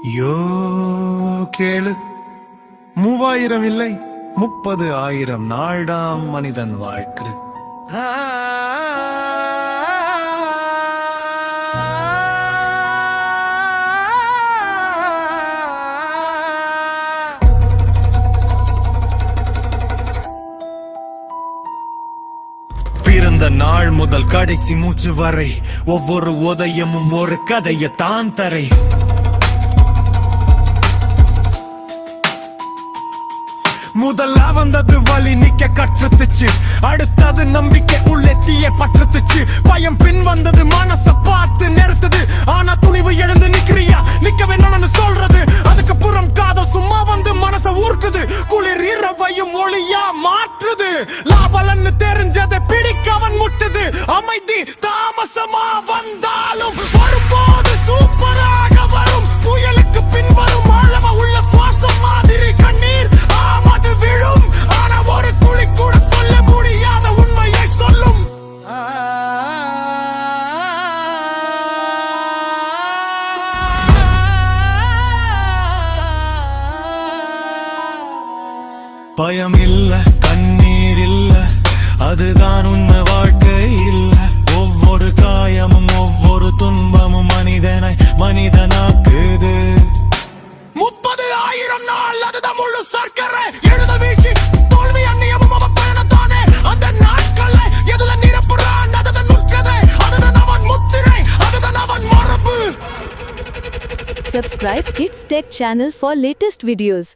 யோ கேளு. மூவாயிரம் இல்லை முப்பது ஆயிரம் நாள்தாம் மனிதன் வாழ்க்கை பிறந்த நாள் முதல் கடைசி மூச்சு வரை ஒவ்வொரு உதயமும் ஒரு கதையை தான் தரை முதல்ல வந்தது வழி நிக்க கற்றுத்துச்சு. அடுத்தது நம்பிக்கை உள்ளே தீய பற்றுத்துச்சு. பயம் பின் வந்தது மனச பார்த்து நிறுத்துது. ஆனா துணிவு எழுந்து நிக்கிறியா? நிக்க வேணும்னு சொல்றது. அதுக்கு புறம் காத சும்மா வந்து மனச ஊர்க்குது. குளிர் இரவையும் ஒளியா மாற்றுது. லாபலன்னு தெரிஞ்சதை பிடிக்க அவன் முட்டுது. அமைதி தான் பயம் இல்ல கண்ணீர் இல்ல அதுதான் உண்மை வாழ்க்கை இல்ல ஒவ்வொரு காயமும் ஒவ்வொரு துன்பமும் மனிதனை மனிதனாக்குது. முப்பது ஆயிரம் நாள் அதுதான் முழு சர்க்கரை. எழுத வீழ்ச்சி தோல்வி அந்நியமும் அவ பயணத்தானே. அந்த நாட்களை எதுல நிரப்புறான் அதுதான் நுட்கதை அதுதான் அவன் முத்திரை. அதுதான் அவன் மரபு. Subscribe Kids Tech channel for latest videos.